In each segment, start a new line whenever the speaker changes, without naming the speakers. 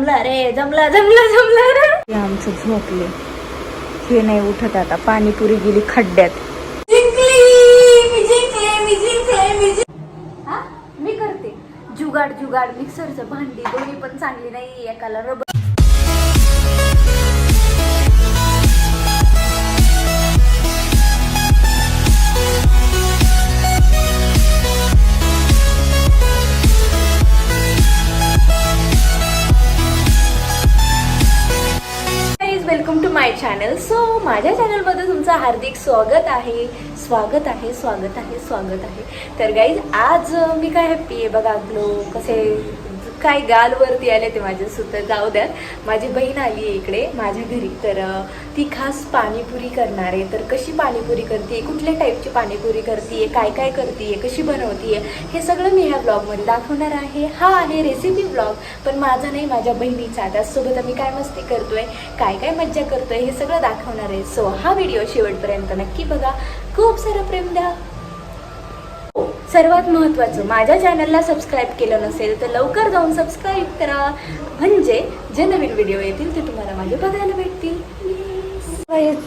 जमला रे जमला जमला जमला. रे हे आमचं झोपले. हे नाही उठत आता. पाणीपुरी गेली खड्ड्यात. जिंकली मी जिंकले मी जिंकले मी हा? मी करते. जुगाड जुगाड. मिक्सरचं भांडी दोन्ही पण चांगली नाही एकाला रबर माय चॅनल सो माझ्या चॅनलमध्ये तुमचं हार्दिक स्वागत आहे. स्वागत आहे स्वागत आहे स्वागत आहे. तर गाईज आज मी काय हॅप्पी आहे? बघा ग्लो कसे काय गालवरती आले ते माझे सुद्धा जाऊ द्यात. माझी बहीण आली आहे इकडे माझ्या घरी. तर ती खास पाणीपुरी करणार आहे. तर कशी पाणीपुरी करते कुठल्या टाईपची पाणीपुरी करते काय काय करते कशी बनवते हे सगळं मी ह्या ब्लॉगमध्ये दाखवणार आहे. हा आहे रेसिपी ब्लॉग पण माझा नाही माझ्या बहिणीचा. त्याचसोबत आम्ही काय मस्ती करतोय काय काय मज्जा करतोय हे सगळं दाखवणार आहे. सो हा व्हिडिओ शेवटपर्यंत नक्की बघा. खूप सारं प्रेम द्या. सर्वात महत्त्वाचं माझ्या चॅनलला सबस्क्राईब केलं नसेल तर लवकर जाऊन सबस्क्राईब करा. म्हणजे जे नवीन व्हिडिओ येतील ते तुम्हाला माझे बघायला भेटतील.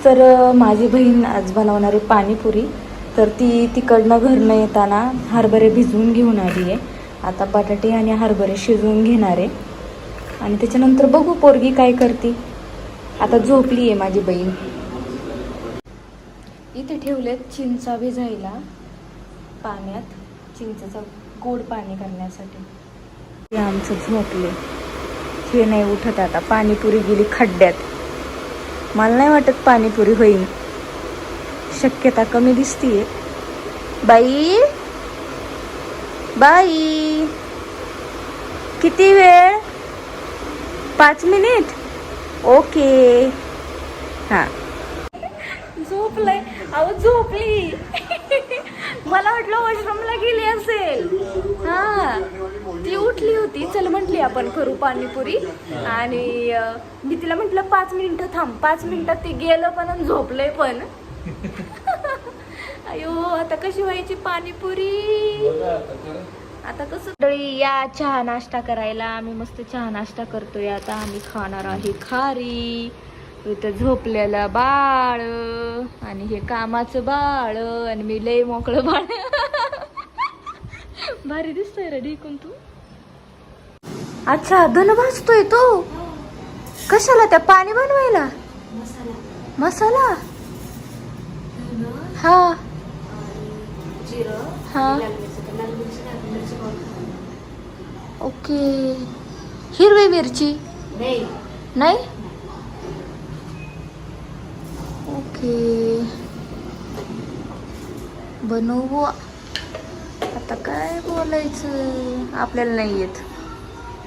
तर माझी बहीण आज बनवणारी पाणीपुरी. तर ती तिकडनं घरनं येताना हरभरे भिजवून घेऊन आली आहे. आता बटाटे आणि हरभरे शिजवून घेणार आहे. आणि त्याच्यानंतर बघू पोरगी काय करते. आता झोपली आहे माझी बहीण. इथे ठेवलेत चिंचा भिजायला पाण्यात चिंचेचं गोड पाणी करण्यासाठी. हे आमचं झोपले. हे नाही उठत आता. पाणीपुरी गेली खड्ड्यात. मला नाही वाटत पाणीपुरी होईल शक्यता कमी दिसतीये. बाई! बाई! किती वेळ? पाच मिनिट? ओके. हां. झोपलंय. अहो झोपली मला वाटलं वॉशरूमला गेली असेल हा ती उठली होती चल म्हटली आपण करू पाणीपुरी. आणि मी तिला म्हटलं पाच मिनिटं थांब. पाच मिनिटात ते गेलं पण आणि झोपलंय पण. अयो आता कशी व्हायची पाणीपुरी? आता कसं? मंडळी या चहा नाश्ता करायला आम्ही मस्त चहा नाश्ता करतोय. आता आम्ही खाणार आहे खारी. इथं झोपलेलं बाळ आणि हे कामाचं बाळ आणि मी लय मोकळं बाळ. भारी दिसतोय रे ढिकून तू. अच्छा धन भाजतोय तो? कशाला त्या पाणी बनवायला? मसाला. हा. हा. ओके. हिरवी मिरची? नाही? ओके. बनवू. आता काय बोलायचं? आपल्याला नाही येत.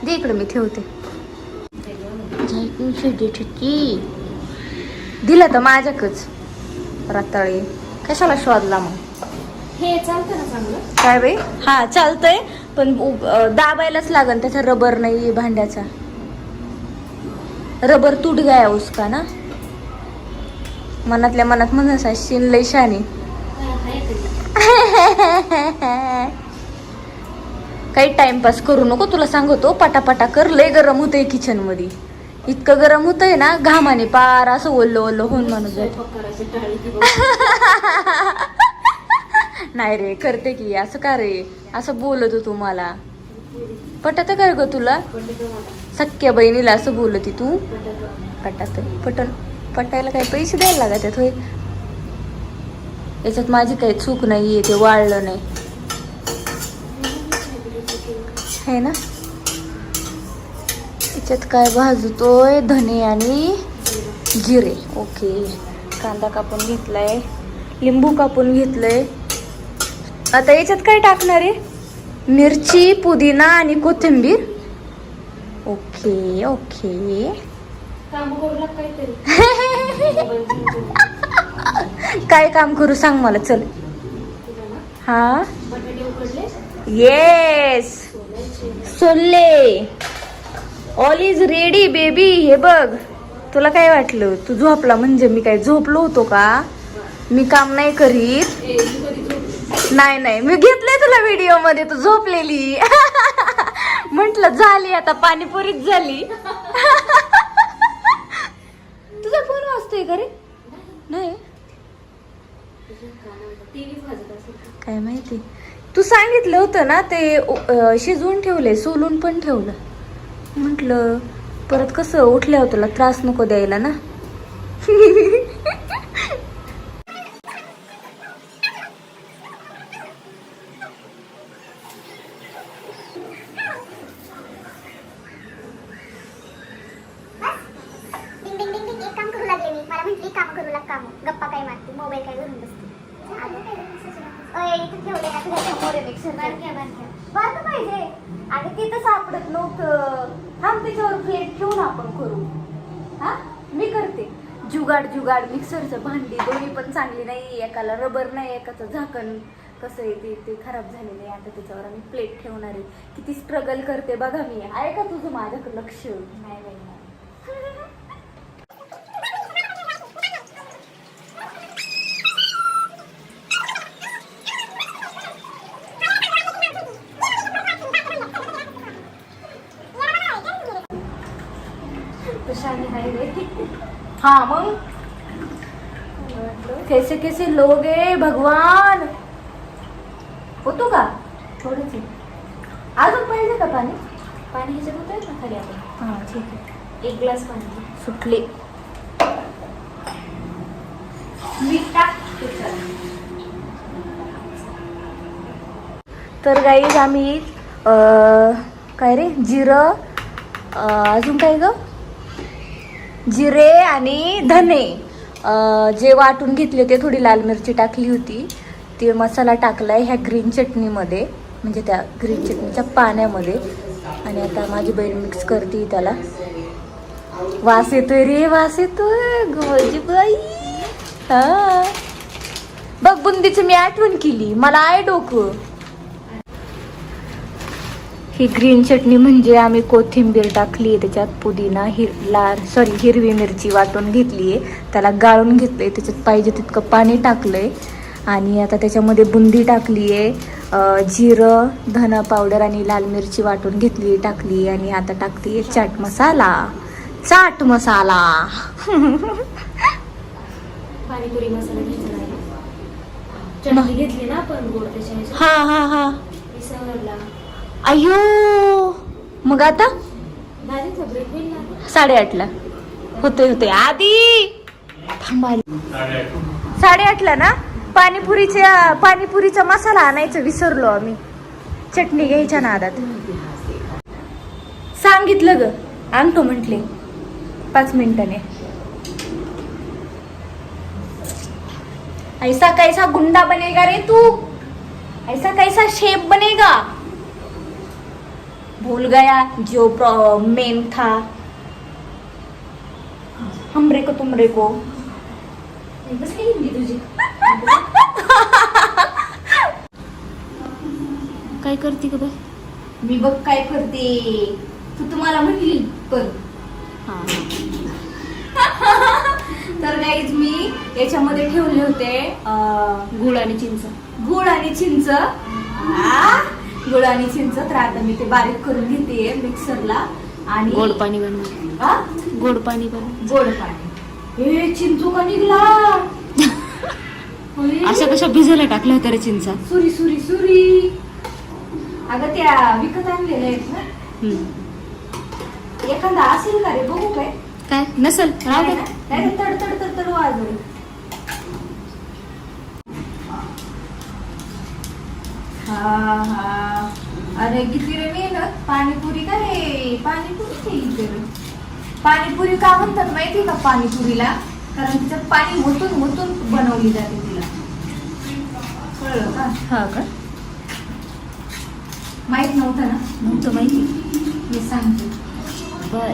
दे इकडे मी ठेवते. दिलं तर माझ्याकच रताळे. कशाला शोधला मग?
हे चालतं ना चांगलं.
काय बाई? हा चालतंय पण अं, दाबायलाच लागन त्याचा रबर नाही भांड्याचा. रबर तुट गया उसका ना? मनातल्या मनात म्हणत शिन लय शानी काही टाइमपास करू नको तुला सांगतो पटापटा कर लय गरम होतंय किचनमध्ये इतकं गरम होतंय ना घामाने पार असं ओल्लं ओल्लं होऊन माणूस नाही रे करते की असं का रे? असं बोलत हो तुम्हाला पटत काय ग तुला? सख्या बहिणीला असं बोलती तू? पटत. पटन पटायला काही पैसे द्यायला लागत होय? याच्यात माझी काही चूक नाही ते वाळलं नाही. है ना? याच्यात काय भाजतोय? धने आणि जिरे. ओके. कांदा कापून घेतलाय. लिंबू कापून घेतलंय. आता याच्यात काय टाकणार आहे? मिरची पुदिना आणि कोथिंबीर. Okay okay. काय काम करू सांग मला चल. हा? येस चोलले ऑल इज रेडी बेबी हे बघ. तुला काय वाटलं? तू झोपला म्हणजे मी काय झोपलो होतो का? मी काम नाही करीत. नाही नाही. मी घेतलंय तुला व्हिडिओमध्ये. तू झोपलेली. म्हंटल झाली आता. पाणीपुरीच झाली. तुझा फोन वाजतोय का रे? नाही. काय माहिती? तू सांगितलं होतं ना ते अं, शिजवून ठेवलंय सोलून पण ठेवलं. म्हटलं परत कसं उठल्यावर तुला त्रास नको द्यायला ना
डिंग डिंग डिंग डिंग एक काम करू लागले मी मला म्हटली काम करू लाग काम गप्पा काय मारते मोबाईल काय धरून बसते अगं काय रे, message ला? अय, इथं ठेवलंय ना तुझ्या समोर आहे मिक्सर बारक्या बारक्या बारकं पाहिजे
अगं तिथं सापडत नव्हतं थांब त्याच्यावर प्लेट ठेवून आपण करू हा मी करते जुगाड मिक्सरचं भांडी दोन्ही पण चांगली नाही एकाला रबर नाही एकाचं झाकण. कसं आहे ते ते खराब झालेलं आहे. आता त्याच्यावर आम्ही प्लेट ठेवणार आहे. किती स्ट्रगल करते बघा मी. आहे का तुझं माझ्याकडे लक्ष. नाही नाही नाही. कशाने आहे रे हा मग कैसे कैसे लोग है भगवान! होतो का? थोडंच. अजून पाहिजे का पाणी?
पाणी ह्याच्यात होतं ना खाली आपण.
हा ठीक आहे.
एक ग्लास पाणी.
सुटले. मीठ टाक. त्याच्यात. तर गाईज आम्ही अं, काय रे? जिरं अं, अजून काय ग? जिरे आणि धने. जे वाटून घेतले ते थोडी लाल मिरची टाकली होती. ते मसाला टाकलाय ह्या ग्रीन चटणीमध्ये म्हणजे त्या ग्रीन चटणीच्या पाण्यामध्ये. आणि आता माझी बहीण मिक्स करते त्याला. वास येतोय रे वास येतोय. गोजी बाई. हा. बघ बुंदीची मी आठवण केली. मला आहे डोकं. ही ग्रीन चटणी म्हणजे आम्ही कोथिंबीर टाकली आहे त्याच्यात पुदिना हिर लाल सॉरी हिरवी मिरची वाटून घेतली आहे त्याला गाळून घेतलंय त्याच्यात पाहिजे तितकं पाणी टाकलंय. आणि आता त्याच्यामध्ये बुंदी टाकली आहे जिरं धना पावडर आणि लाल मिरची वाटून घेतली टाकली. आणि आता टाकते चाट मसाला. चाट मसाला.
पाणीपुरी घेतली ना आपण गोड
हा हा हा. अयो मग आता? साडेआठला. होते होते आधी साडेआठला ना? पाणीपुरीच्या पाणीपुरीचा मसाला आणायचं विसरलो आम्ही. चटणी घ्यायच्या नादात. सांगितलं ग. आणतो म्हटले. पाच मिनिटाने. ऐसा कैसा गुंडा बनेगा रे तू? ऐसा कैसा शेप बनेगा? भूल गया जो मेन था। हमरे को तुमरे को।
बस काही हिंदी तुझी।
काय करते का बाय मी बघ काय करते। तू तुम्हाला म्हटली कर। तर गाईज मी याच्यामध्ये ठेवले होते
गुळ आणि चिंच.
गुळ आणि चिंच. गुळ आणि चिंच तर आता मी ते बारीक करून घेते मिक्सरला. आणि
गोड पाणी बनवा? गोड पाणी बनवा.
गोड पाणी. हे चिंचू का निघला?
अशा कशा भिजायला टाकल्या होत्या रे चिंचा.
सुरी सुरी सुरी. अगं त्या विकत आणलेल्या आहेत ना. एखादा असेल का रे? बघू काय.
काय? नसल? राहू दे?
नाही तर तड तड तड तड वाजवेल हा हा. अरे किती रे मेहनत. पाणीपुरी का रे पाणीपुरी इथे. पाणीपुरी का म्हणतात माहिती का पाणीपुरीला? कारण तिच्यात पाणी ओतून ओतून बनवली जाते तिला. कळलं का?
हा का?
माहीत नव्हतं ना?
नव्हतं माहिती.
मी सांगते.
बर.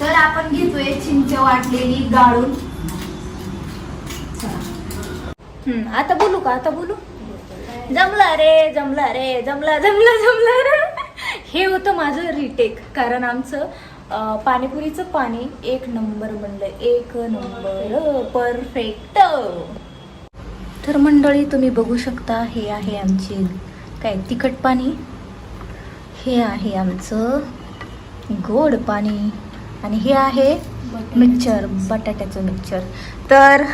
तर आपण घेतोय चिंच वाटलेली गाळून. हम्म, आता बोलू का? आता बोलू? जमला रे जमला रे जमला जमला जमला रे. हे होतं माझं रिटेक कारण आमचं पाणीपुरीचं पाणी एक नंबर बनलं एक नंबर. परफेक्ट तर मंडळी तुम्ही बघू शकता हे आहे आमचे काय तिखट पाणी? हे आहे आमचं गोड पाणी. आणि हे आहे मिक्सचर बटाट्याचं मिक्सचर तर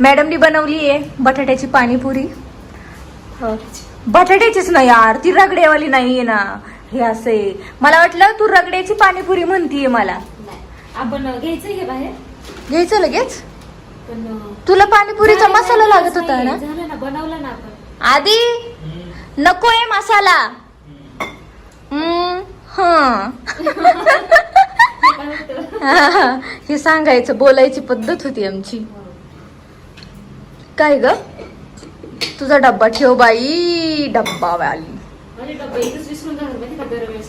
मॅडमनी बनवली आहे बटाट्याची पाणीपुरी. बटाट्याचीच ना यार ती रगडेवाली नाही आहे ना. हे असे मला वाटलं तू रगड्याची पाणीपुरी म्हणतीये मला.
नाही. आपण घ्यायचं हे बाहेर?
घ्यायचं लगेच?
पण
तुला पाणीपुरीचा मसाला लागत होता ना?
बनवलं ना आपण.
आधी? नकोय मसाला. हम्म, हं.
काय होतं?
हे सांगायचं बोलायची पद्धत होती आमची. काय ग? तुझा डब्बा ठेव बाई डब्बा वाली.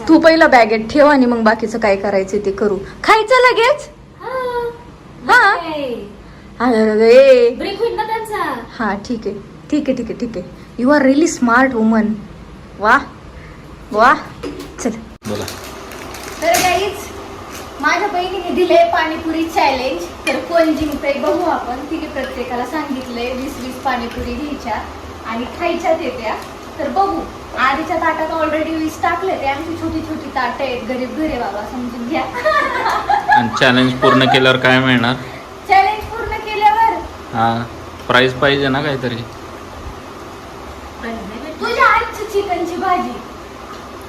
तू पहिला बॅगेत ठेव आणि मग बाकीचं काय करायचं ते करू. खायचं लगेच?
हा.
हा. हा ठीक आहे. ठीक आहे ठीक आहे ठीक आहे. You are really smart woman वा वा चल.
बोला.
माझ्या बहिणीने दिले पाणीपुरी चॅलेंज तर कोण जिंकतंय बघू आपण. तिने प्रत्येकाला सांगितलंय वीस वीस पाणीपुरी घ्यायच्या आणि खायच्यात येत्या. तर बघू. आधीच्या ताटात ऑलरेडी वीस टाकले ते. आमची छोटी छोटी ताट आहेत. गरीब घरे बाबा समजून घ्या.
आणि चॅलेंज पूर्ण केल्यावर काय मिळणार?
चॅलेंज पूर्ण केल्यावर?
हा. प्राईज पाहिजे ना काहीतरी.
तुझ्या आजची चिकनची भाजी.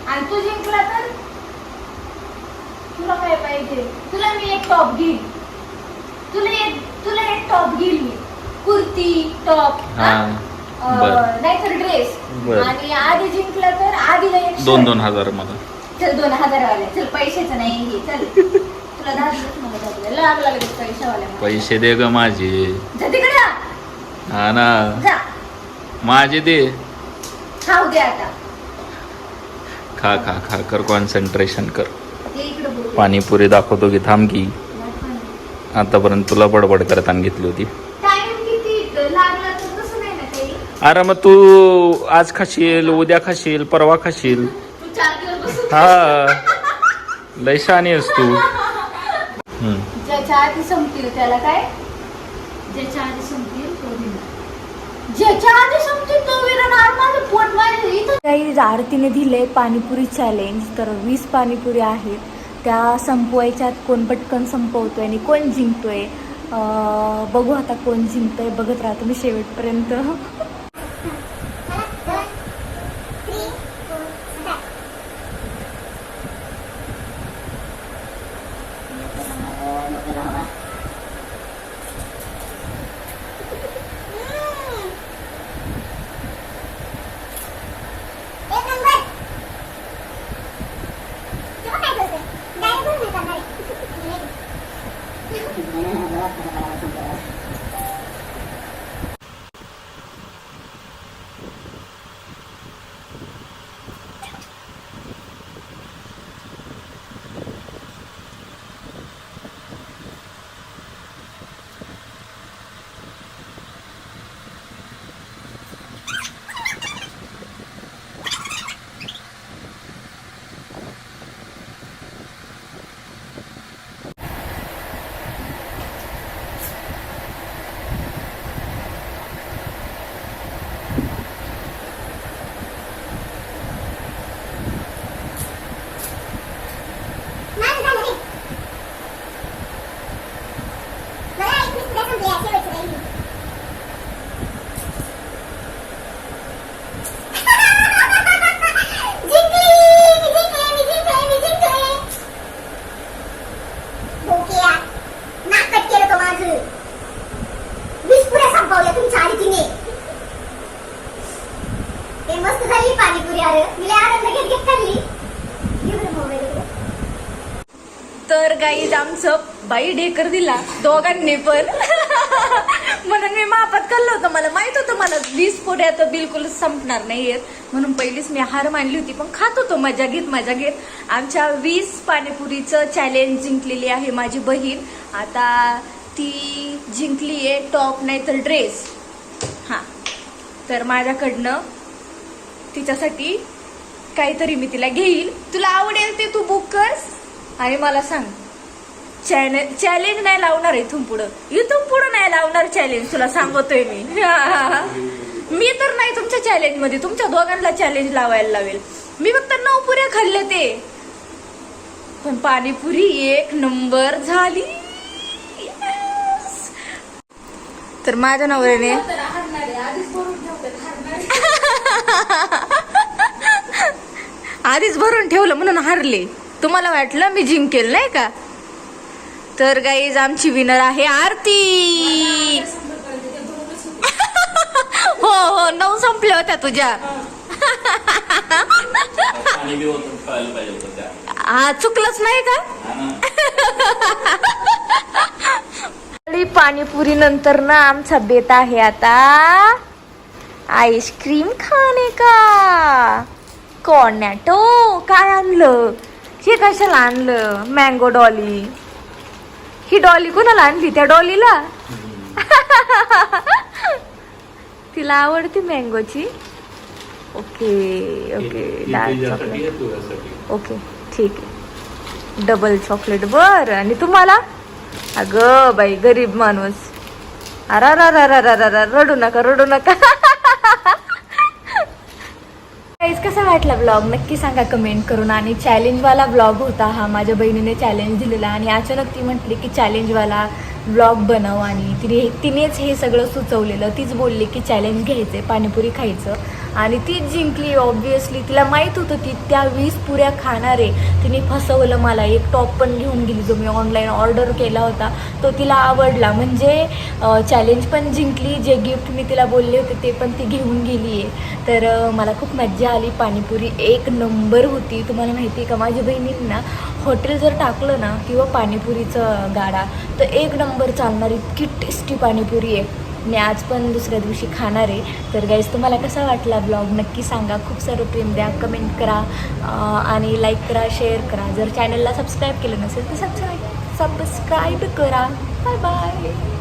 आणि तू जिंकला तर? तुला काय पाहिजे? तुला मी एक टॉप घेईल. तुला एक तुला एक टॉप घेईल मी. कुर्ती टॉप
बर.
नाहीतर ड्रेस
बर.
आणि आधी जिंकला तर आधीला एक
दोन
shirt.
दोन हजार मला.
चल दोन हजारवाले. चल पैशाचं नाही चल. तुला दहा दिवस मला दहा दिवस. लागला लगेच पैशावाल्या
पैसे दे ग माझे.
जा तिकडे. जा.
हा ना.
जा.
माझे दे.
खाऊ दे आता.
खा खा खा. कर कॉन्सन्ट्रेशन कर. पाणीपुरी दाखवतो की थांब की. आतापर्यंत तुला बडबड करताना घेतली होती.
टाइम किती? लागला तर तसं नाही ना काही?
अरे मग तू आज खाशील उद्या खाशील परवा खाशील.
तू चार दिवस बसून
हा. लय शहाणी आहेस तू. हम्म.
ज्याच्या आधी संपतील त्याला काय?
ज्याच्या आधी संपतील तो विना.
ज्याच्या आधी संपतील तो विरणार. माझं पोट माझ्या इथं. काही आरतीने दिले पाणीपुरी चॅलेंज तर वीस पाणीपुरी आहेत. त्या संपवायच्यात कोण पटकन संपवतोय आणि कोण जिंकतोय? आहे बघू आता कोण जिंकतोय बघत राहतो मी शेवटपर्यंत
एक नंबर तेव्हा काय करते डायरेक्ट नाही करणार माझं झालं रे मला एक मिनिट पुढे संपले शेवटचं राहिली जिंकली मी जिंकले मी जिंकले मी जिंकले भोकिया नाकट केलं तो माझं वीस पुऱ्या संपवल्या तुमच्या आधी तिने ते मस्त झाली पाणीपुरी अरे मी लय आनंद घेत घेत खाल्ली घेऊ रे मोबाईल इकडे.
तर गाईज आमचं बाई ढेकर दिला दोघांनी पण. म्हणून मी मापात कल्लं होतं. मला माहीत होतं मला वीस पुढे तर बिलकुल संपणार नाहीयेत. म्हणून पहिलीच मी हार मानली होती पण खात होतो मजा घेत मजा घेत. आमच्या वीस पाणीपुरीचं चॅलेंज जिंकलेली आहे माझी बहीण. आता ती जिंकली आहे टॉप नाही तर ड्रेस हां. तर माझ्याकडनं तिच्यासाठी काहीतरी मी तिला घेईल. तुला आवडेल ते तू बुक कर. आणि मला सांग. चॅलेंज चॅलेंज नाही लावणार इथून पुढं. इथून पुढं नाही लावणार चॅलेंज तुला सांगतोय मी. मी तर नाही तुमच्या चॅलेंजमध्ये तुमच्या दोघांना चॅलेंज लावायला लावेल. मी फक्त नऊ पुऱ्या खाल्ले ते. पण पाणीपुरी एक नंबर झाली. तर माझ्या नवऱ्याने आधीच भरून ठेवलं म्हणून हारले. तुम्हाला वाटलं मी जिंकेल नाही का? तर गाईज आमची विनर आहे आरती. हो हो नऊ संपल्या होत्या तुझ्या. हा चुकलंच नाही का? पाणीपुरी नंतर ना आमचा बेत आहे आता. आईस्क्रीम खाणे का? कॉर्नॅटो काय आणलं? हे कशाला आणलं? मँगो डॉली ही डॉली कोणाला आणली? त्या डॉलीला? तिला आवडते मँगोची? Okay okay dark chocolate. Okay ठीक आहे. डबल चॉकलेट बर. आणि तुम्हाला? अगं बाई गरीब माणूस. अरा रा रा रा रा रा रा रडू नका रडू नका गाईज कसा वाटला ब्लॉग नक्की सांगा कमेंट करून. आणि चॅलेंजवाला ब्लॉग होता हा. माझ्या बहिणीने चॅलेंज दिलेला आणि अचानक ती म्हटली की चॅलेंजवाला ब्लॉग बनव. आणि तिने तिनेच हे सगळं सुचवलेलं. तीच बोलली की चॅलेंज घ्यायचं पाणीपुरी खायचं. आणि तीच जिंकली ऑब्वियसली तिला माहीत होतं ती त्या वीस पुऱ्या खाणार. आहे तिने फसवलं मला. एक टॉप पण घेऊन गेली जो मी ऑनलाईन ऑर्डर केला होता. तो तिला आवडला. म्हणजे चॅलेंज पण जिंकली. जे गिफ्ट मी तिला बोलले होते ते पण ती घेऊन गेली आहे तर मला खूप मज्जा आली. पाणीपुरी एक नंबर होती. तुम्हाला माहिती आहे का माझ्या बहिणींना हॉटेल जर टाकलं ना किंवा पाणीपुरीचं गाडा तर एक नंबर चालणार. इतकी टेस्टी पाणीपुरी आहे. मी आज पण दुसऱ्या दिवशी खाणार आहे. तर गाईज तुम्हाला कसा वाटला ब्लॉग नक्की सांगा. खूप सारं प्रेम द्या कमेंट करा आणि लाईक करा शेअर करा. जर चॅनलला सबस्क्राईब केलं नसेल तर सबस्क्राईब सबस्क्राईब करा. Bye bye